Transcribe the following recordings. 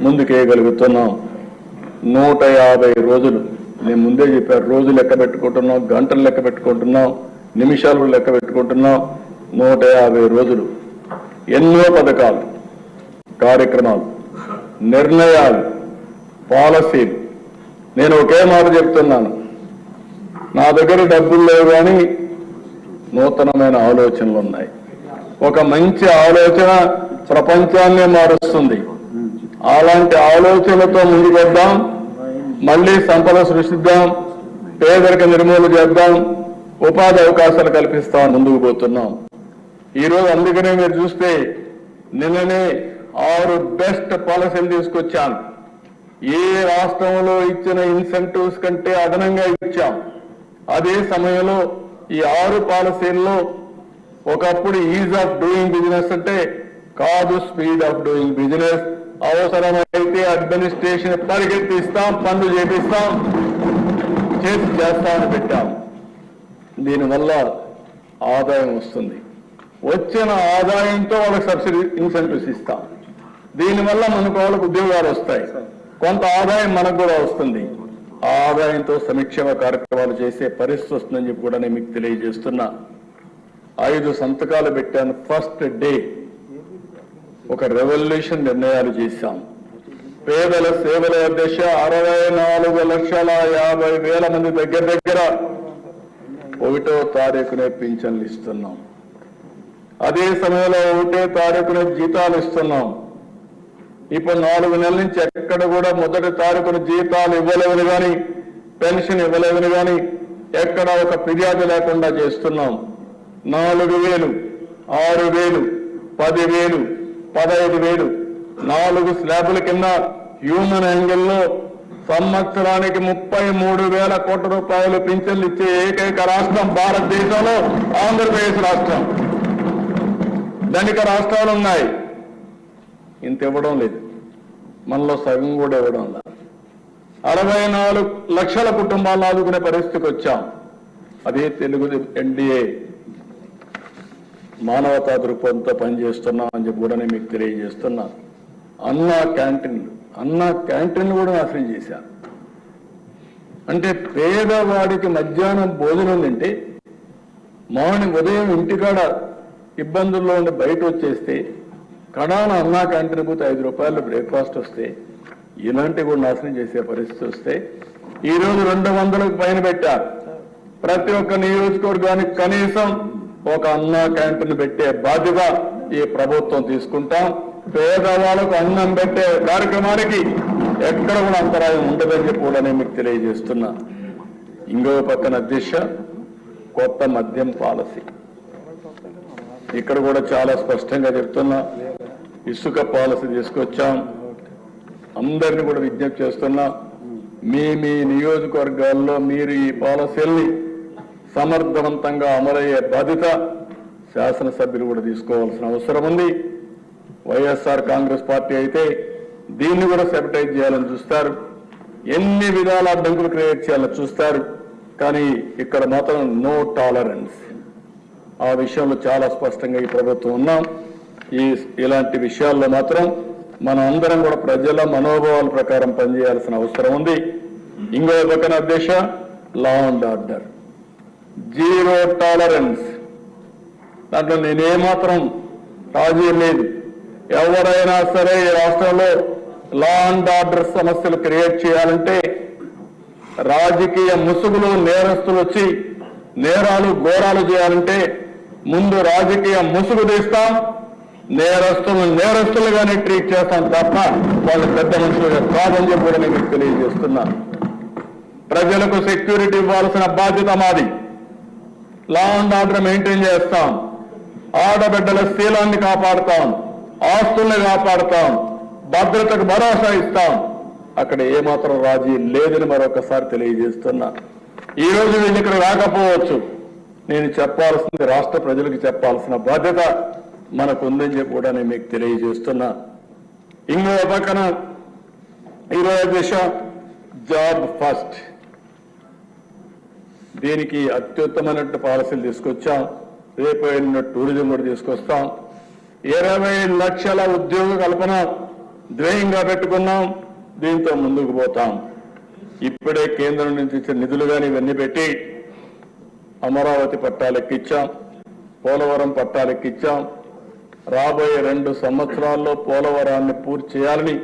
ముందుకేయగలుగుతున్నాం. నూట యాభై రోజులు. నేను ముందే చెప్పాను రోజు లెక్క పెట్టుకుంటున్నాం గంటలు లెక్క పెట్టుకుంటున్నాం నిమిషాలు లెక్క పెట్టుకుంటున్నాం. నూట యాభై రోజులు. ఎన్నో పథకాలు కార్యక్రమాలు నిర్ణయాలు పాలసీలు. నేను ఒకే మాట చెప్తున్నాను. నా దగ్గర డబ్బులు లేవు కానీ నూతనమైన ఆలోచనలు ఉన్నాయి. ఒక మంచి ఆలోచన ప్రపంచాన్నే మారుస్తుంది. అలాంటి ఆలోచనలతో ముందుకు వద్దాం మళ్ళీ సంపద సృష్టిద్దాం. పేదరిక నిర్మూలన చేద్దాం. ఉపాధి అవకాశాలు కల్పిస్తాం ముందుకు పోతున్నాం. ఈరోజు అందుకనే మీరు చూస్తే నిన్ననే ఆరు బెస్ట్ పాలసీలు తీసుకొచ్చాను ఏ రాష్ట్రంలో ఇచ్చిన ఇన్సెంటివ్స్ కంటే అదనంగా ఇచ్చాం. అదే సమయంలో ఈ ఆరు పాలసీల్లో ఒకప్పుడు ఈజ్ ఆఫ్ డూయింగ్ బిజినెస్ అంటే కాదు స్పీడ్ ఆఫ్ డూయింగ్ బిజినెస్. అవసరమైతే అడ్మినిస్ట్రేషన్ పరిగెత్తిస్తాం పనులు చేపిస్తాం. చేసి చేస్తామని పెట్టాం. దీనివల్ల ఆదాయం వస్తుంది. వచ్చిన ఆదాయంతో వాళ్ళకి సబ్సిడీ ఇన్సెంటివ్స్ ఇస్తాం. దీనివల్ల మనకు వాళ్ళకు ఉద్యోగాలు వస్తాయి. కొంత ఆదాయం మనకు కూడా వస్తుంది. ఆదాయంతో సంక్షేమ కార్యక్రమాలు చేసే పరిస్థితి వస్తుందని చెప్పి కూడా నేను మీకు తెలియజేస్తున్నా. ఐదు సంతకాలు పెట్టాను ఫస్ట్ డే. ఒక రెవల్యూషన్ నిర్ణయాలు చేశాం. పేదల సేవల దశ అరవై నాలుగు లక్షల యాభై వేల మంది దగ్గర దగ్గర ఒకటో తారీఖునే పింఛన్లు ఇస్తున్నాం. అదే సమయంలో ఒకటే తారీఖున జీతాలు ఇస్తున్నాం. ఇప్పుడు నాలుగు నెలల నుంచి ఎక్కడ కూడా మొదటి తారీఖున జీతాలు ఇవ్వలేవని కానీ పెన్షన్ ఇవ్వలేవని కానీ ఎక్కడ ఒక ఫిర్యాదు లేకుండా చేస్తున్నాం. నాలుగు వేలు ఆరు వేలు పదివేలు పదహైదు వేలు. నాలుగు స్లాబుల కింద హ్యూమన్ యాంగిల్లో సంవత్సరానికి ముప్పై మూడు వేల కోట్ల రూపాయలు పింఛన్లు ఇచ్చే ఏకైక రాష్ట్రం భారతదేశంలో ఆంధ్రప్రదేశ్ రాష్ట్రం. ధనిక రాష్ట్రాలు ఉన్నాయి. ఇంత ఇవ్వడం లేదు. మనలో సగం కూడా ఇవ్వడం లేదు. అరవై నాలుగు లక్షల కుటుంబాలను ఆదుకునే పరిస్థితికి వచ్చాం. అదే తెలుగు ఎన్డీఏ. మానవతా దృక్పథంతో పనిచేస్తున్నాం అని చెప్పి కూడా నేను మీకు తెలియజేస్తున్నా. అన్నా క్యాంటీన్లు అన్నా క్యాంటీన్లు కూడా నాశనం చేశాను అంటే పేదవాడికి మధ్యాహ్నం భోజనం తింటే మార్నింగ్ ఉదయం ఇంటికాడ ఇబ్బందుల్లో ఉండి బయట వచ్చేస్తే కడాన అన్నా క్యాంటీన్ పోతే ఐదు రూపాయలు బ్రేక్ఫాస్ట్ వస్తే ఇలాంటివి కూడా నాశనం చేసే పరిస్థితి వస్తే ఈరోజు రెండు వందలకు పైన పెట్టారు ప్రతి ఒక్క నియోజకవర్గానికి కనీసం ఒక అన్నా క్యాంటీన్ పెట్టే బాధ్యత ఈ ప్రభుత్వం తీసుకుంటాం. పేదవాళ్ళకు అన్నం పెట్టే కార్యక్రమానికి ఎక్కడ కూడా అంతరాయం ఉండదని చెప్పి కూడా నేను మీకు తెలియజేస్తున్నా. ఇంకో పక్కన దిశ కొత్త మద్యం పాలసీ. ఇక్కడ కూడా చాలా స్పష్టంగా చెప్తున్నా. ఇసుక పాలసీ తీసుకొచ్చాం. అందరిని కూడా విజ్ఞప్తి చేస్తున్నా. మీ మీ నియోజకవర్గాల్లో మీరు ఈ పాలసీల్ని సమర్థవంతంగా అమలయ్యే బాధ్యత శాసనసభ్యులు కూడా తీసుకోవాల్సిన అవసరం ఉంది. వైఎస్ఆర్ కాంగ్రెస్ పార్టీ అయితే దీన్ని కూడా సెపటైజ్ చేయాలని చూస్తారు. ఎన్ని విధాల అడ్డంకులు క్రియేట్ చేయాలని చూస్తారు. కానీ ఇక్కడ మాత్రం నో టాలరెన్స్. ఆ విషయంలో చాలా స్పష్టంగా ఈ ప్రభుత్వం ఉన్నాం. ఈ ఇలాంటి విషయాల్లో మాత్రం మనం అందరం కూడా ప్రజల మనోభావాల ప్రకారం పనిచేయాల్సిన అవసరం ఉంది. ఇంకో పక్కన అధ్యక్ష law and order zero tolerance దాంట్లో నేనేమాత్రం రాజీ లేదు. ఎవరైనా సరే ఈ రాష్ట్రంలో లా అండ్ ఆర్డర్ సమస్యలు క్రియేట్ చేయాలంటే రాజకీయ ముసుగులు నేరస్తులు వచ్చి నేరాలు ఘోరాలు చేయాలంటే ముందు రాజకీయ ముసుగు తీస్తాం. నేరస్తులు నేరస్తులుగానే ట్రీట్ చేస్తాం తప్ప వాళ్ళు పెద్ద మనుషులుగా కాదని చెప్పి కూడా నేను తెలియజేస్తున్నాను. ప్రజలకు సెక్యూరిటీ ఇవ్వాల్సిన బాధ్యత మాది. లా అండ్ ఆర్డర్ మెయింటైన్ చేస్తాం. ఆడబిడ్డల శీలాన్ని కాపాడుతాం. ఆస్తుల్ని కాపాడుతాం. భద్రతకు భరోసా ఇస్తాం. అక్కడ ఏమాత్రం రాజీ లేదని మరొకసారి తెలియజేస్తున్నా. ఈ రోజు వీళ్ళు ఇక్కడ రాకపోవచ్చు. నేను చెప్పాల్సింది రాష్ట్ర ప్రజలకు చెప్పాల్సిన బాధ్యత మనకు ఉందని చెప్పి కూడా నేను మీకు తెలియజేస్తున్నా. ఇంకో పక్కన ఈరోజు దిశ జాబ్ ఫస్ట్ దీనికి అత్యుత్తమైన పాలసీలు తీసుకొచ్చాం. రేపు వెళ్ళిన టూరిజం కూడా తీసుకొస్తాం. ఇరవై లక్షల ఉద్యోగ కల్పన ధ్యేయంగా పెట్టుకున్నాం. దీంతో ముందుకు పోతాం. ఇప్పుడే కేంద్రం నుంచి ఇచ్చిన నిధులు కానీ ఇవన్నీ పెట్టి అమరావతి పట్టాలెక్కిచ్చాం. పోలవరం పట్టాలెక్కిచ్చాం. రాబోయే రెండు సంవత్సరాల్లో పోలవరాన్ని పూర్తి చేయాలని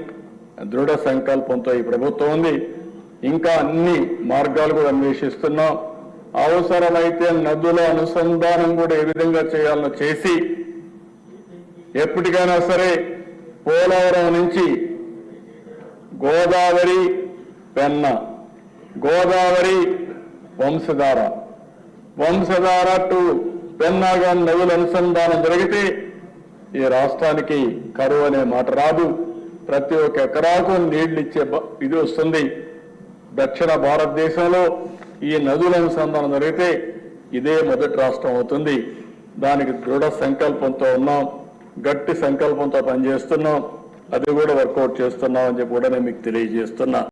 దృఢ సంకల్పంతో ఈ ప్రభుత్వం ఉంది. ఇంకా అన్ని మార్గాలు కూడా అన్వేషిస్తున్నాం. అవసరమైతే నదుల అనుసంధానం కూడా ఏ విధంగా చేయాలని చేసి ఎప్పటికైనా సరే పోలవరం నుంచి గోదావరి పెన్న గోదావరి వంశధార. వంశధార టు పెన్నాగా నదుల అనుసంధానం జరిగితే ఈ రాష్ట్రానికి కరువు అనే మాట రాదు. ప్రతి ఒక్క ఎకరాకు నీళ్ళు ఇచ్చే ఇది వస్తుంది. దక్షిణ భారతదేశంలో ఈ నదుల అనుసంధానం జరిగితే ఇదే మొదటి రాష్ట్రం అవుతుంది. దానికి దృఢ సంకల్పంతో ఉన్నాం. గట్టి సంకల్పంతో పనిచేస్తున్నాం. అది కూడా వర్కౌట్ చేస్తున్నాం అని చెప్పి కూడా నేను మీకు తెలియజేస్తున్నా.